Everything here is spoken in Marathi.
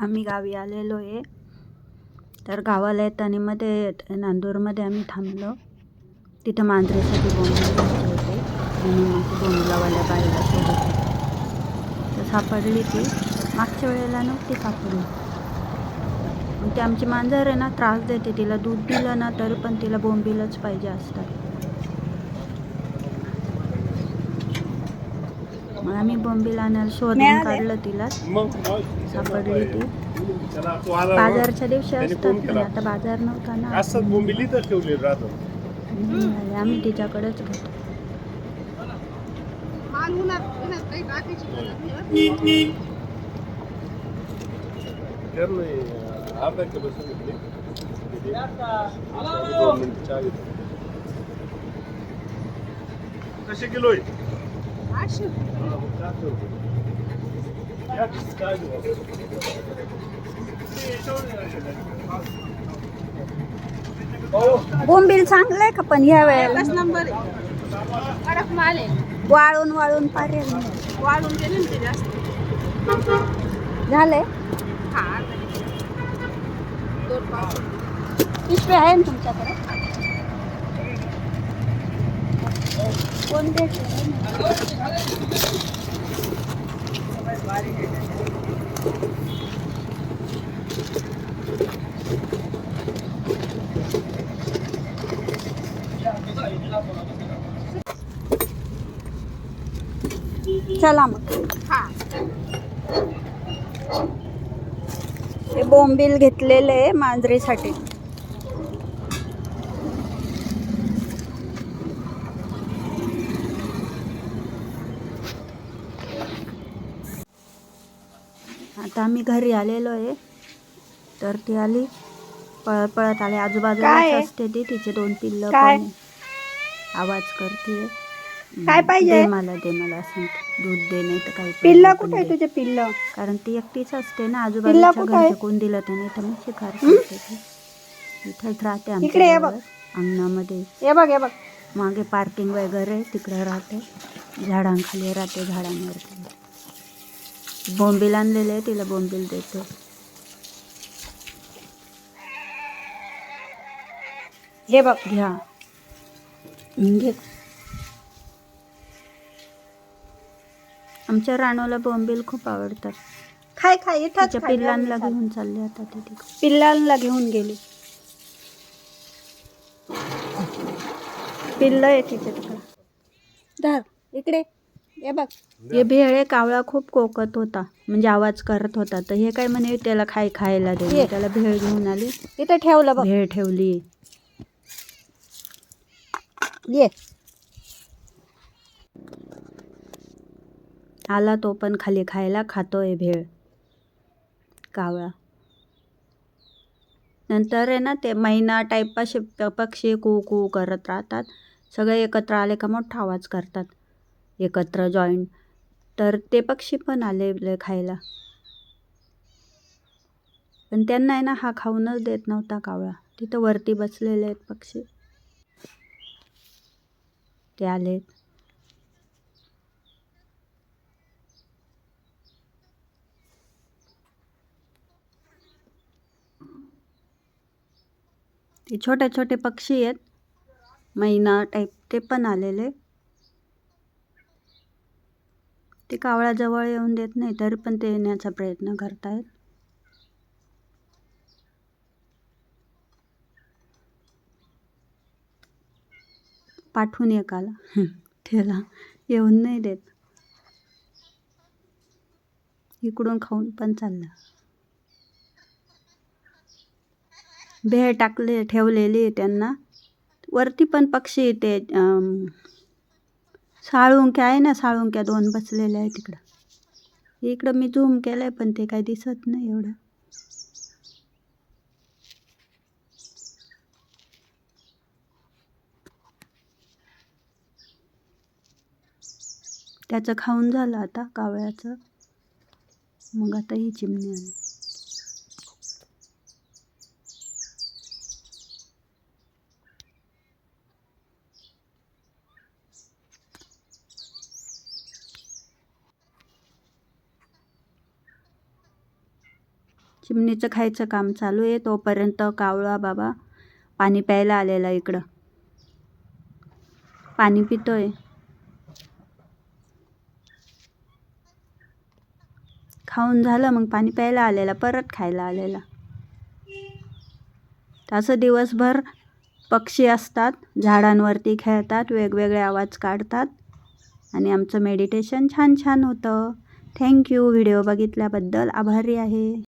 आम्ही गावी आलेलो आहे. तर गावाला येताना मध्ये नांदूरमध्ये आम्ही थांबलो. तिथं मांजरेसाठी बोंबील घ्यायचे होते आणि मग बोंबलावाल्या बाईला शोधत तर सापडली ती. मागच्या वेळेला नव्हती सापडली. मग ती आमची मांजर आहे ना त्रास देते. तिला दूध दिलं ना तरी पण तिला बोंबीलच पाहिजे असतात. मग आम्ही बोंबील आणायला शोधून? काढलं तिला. मग सापडली ती. बाजारच्या दिवशी असतात पण. आता बाजार नव्हता ना. असंच बोंबिली तर ठेवले राहतो हम्म, आम्ही तिच्याकडेच घेतो अर्धा किलो सांगितले. कसे किलो आहे? या, चहा घेऊ. हो. बोंबील चांगलंय का पण ह्या वेळेला एकच नंबर आहे कडक माल आहे वाळून वाळून पारे वाढून गेले ना ते जास्त झालंय हा. दोन पाव पिशवी आहे ना तुमच्याकडे चला मग. हे बोंबील घेतलेले आहे मांजरीसाठी. आता आम्ही घरी आलेलो आहे तर ती आली पळत पळत आली आजूबाजूला? असते ती तिचे दोन पिल्ल काय? आवाज करते काय पाहिजे? दे मला दे मला असं. दूध दे नाही तर काही पण पिल्ल पण कुठे. तुझे पिल्ल कारण ती एकटीच असते ना आहे? घरचे कोण दिलं तर नाही तर मग शिकार करते. इथेच राहते आमच्या अंगणामध्ये हे बघ हे बघ मागे पार्किंग वगैरे आहे, तिकडे राहते झाडांखाली राहते झाडांवरती बोंबील आणलेले आहे तिला बोंबील देते. हे बघ घ्या. घे. आमच्या राणूला बोंबील खूप आवडतात. खाय खाय तिच्या पिल्लांना घेऊन चालले आता ते. पिल्लांना घेऊन गेली. पिल्ल आहे तिथे तिकडं. धर इकडे. हे बघ. हे भेळे कावळा खूप कोकत होता. म्हणजे आवाज करत होता. तर हे काय म्हणे त्याला खाय खायला दे. ये. त्याला भेळ घेऊन आली. इथं ठेवलं बघ. भेळ ठेवली. ये. आला तो पण खाली खायला. खातोय भेळ. कावळा. नंतर आहे ना ते मैना टाईप पक्षी कू कू करत राहतात. सगळे एकत्र आले का मोठा आवाज करतात. एकत्र जॉईंट तर ते पक्षी पण आले खायला. पण त्यांना आहे ना हा खाऊनच देत नव्हता कावळा. तिथं वरती बसलेले आहेत पक्षी. ते आलेत ते छोटे छोटे पक्षी आहेत. मैना टाईप ते पण आलेले. ते कावळा जवळ येऊन देत नाही तरी पण ते येण्याचा प्रयत्न करतायत. पाठवून एकाला त्याला येऊन नाही देत. इकडून खाऊन पण चालला. भेळ टाकले ठेवलेली त्यांना. वरती पण पक्षी ते साळुंक्या आहे ना साळुंक्या दोन बसलेल्या आहे तिकडं इकडं मी झूम केलं आहे पण ते काही दिसत नाही एवढं. त्याचं खाऊन झालं आता कावळ्याचं. मग आता ही चिमणी आली चिमणीचं खायचं काम चालू आहे. तोपर्यंत कावळा बाबा पाणी प्यायला आलेला इकडं. पाणी पितोय. खाऊन झालं मग पाणी प्यायला आलेला परत खायला आलेला. तसं दिवसभर पक्षी असतात झाडांवरती खेळतात वेगवेगळे आवाज काढतात. आणि आमचं मेडिटेशन छान छान होतं थँक्यू व्हिडिओ बघितल्याबद्दल आभारी आहे.